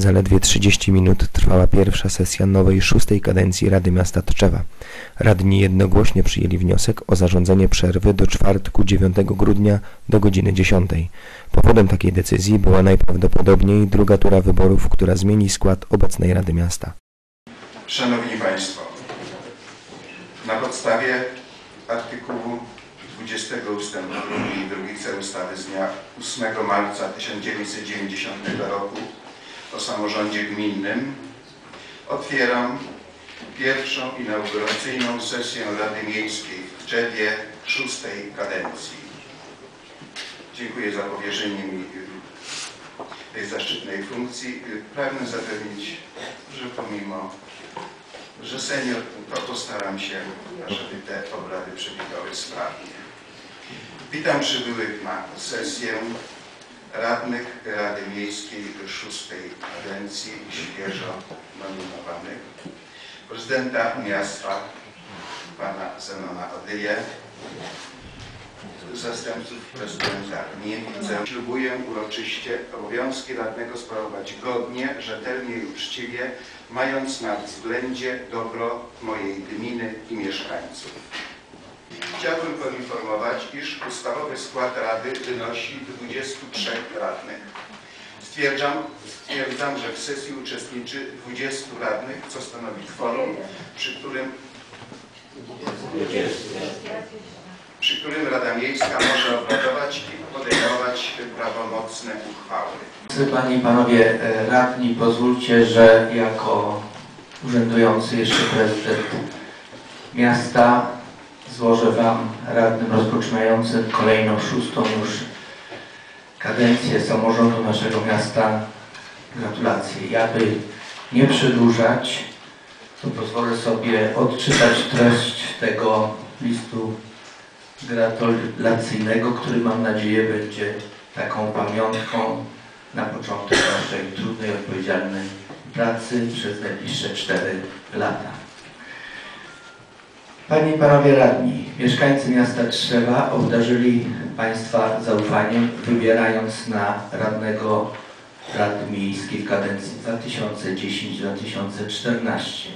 Zaledwie 30 minut trwała pierwsza sesja nowej szóstej kadencji Rady Miasta Tczewa. Radni jednogłośnie przyjęli wniosek o zarządzenie przerwy do czwartku 9 grudnia do godziny 10. Powodem takiej decyzji była najprawdopodobniej druga tura wyborów, która zmieni skład obecnej Rady Miasta. Szanowni Państwo, na podstawie artykułu 20 ustępu 2 i 2 C ustawy z dnia 8 marca 1990 roku o samorządzie gminnym otwieram pierwszą inauguracyjną sesję Rady Miejskiej w Tczewie szóstej kadencji. Dziękuję za powierzenie mi tej zaszczytnej funkcji. Pragnę zapewnić, że pomimo że senior, to postaram się, żeby te obrady przebiegały sprawnie. Witam przybyłych na sesję radnych Rady Miejskiej szóstej kadencji, świeżo nominowanych, prezydenta miasta, pana Zenona Odyje, zastępców prezydenta nie widzę. Ślubuję uroczyście obowiązki radnego sprawować godnie, rzetelnie i uczciwie, mając na względzie dobro mojej gminy i mieszkańców. Chciałbym poinformować, iż ustawowy skład Rady wynosi 23 radnych. Stwierdzam, stwierdzam, że w sesji uczestniczy 20 radnych, co stanowi kworum, przy którym przy którym Rada Miejska może obradować i podejmować prawomocne uchwały. Panie i Panowie e, Radni, pozwólcie, że jako urzędujący jeszcze prezydent miasta złożę Wam, radnym rozpoczynającym kolejną szóstą już kadencję samorządu naszego miasta gratulacje. I aby nie przedłużać, to pozwolę sobie odczytać treść tego listu gratulacyjnego, który mam nadzieję będzie taką pamiątką na początek naszej trudnej, odpowiedzialnej pracy przez najbliższe 4 lata. Panie i Panowie Radni, mieszkańcy miasta Trzewa obdarzyli Państwa zaufaniem, wybierając na radnego Rady Miejskiej w kadencji 2010-2014.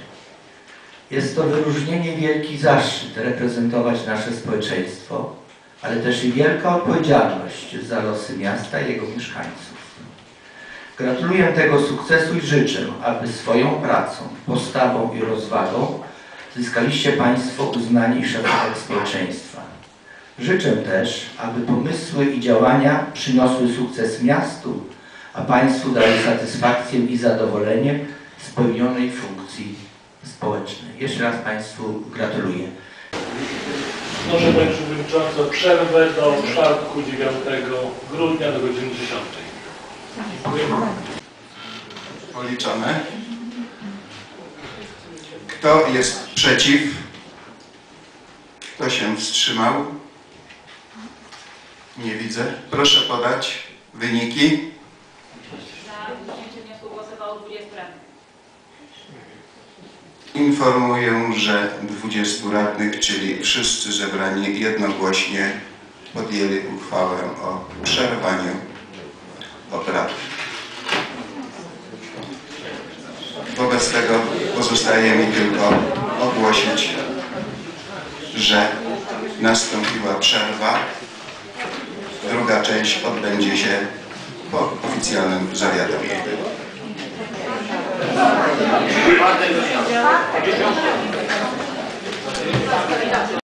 Jest to wyróżnienie wielki zaszczyt reprezentować nasze społeczeństwo, ale też i wielka odpowiedzialność za losy miasta i jego mieszkańców. Gratuluję tego sukcesu i życzę, aby swoją pracą, postawą i rozwagą zyskaliście Państwo uznanie i szacunek społeczeństwa. Życzę też, aby pomysły i działania przyniosły sukces miastu, a Państwu dały satysfakcję i zadowolenie z pełnionej funkcji społecznej. Jeszcze raz Państwu gratuluję. Proszę Panie Przewodniczący o przerwę do czwartku 9 grudnia do godziny 10. Dziękuję. Policzone. Kto jest przeciw? Kto się wstrzymał? Nie widzę. Proszę podać wyniki. Za przyjęciem wniosku głosowało 20 radnych. Informuję, że 20 radnych, czyli wszyscy zebrani jednogłośnie podjęli uchwałę o przerwaniu obrad. Wobec tego pozostaje mi tylko ogłosić, że nastąpiła przerwa. Druga część odbędzie się po oficjalnym zawiadomieniu.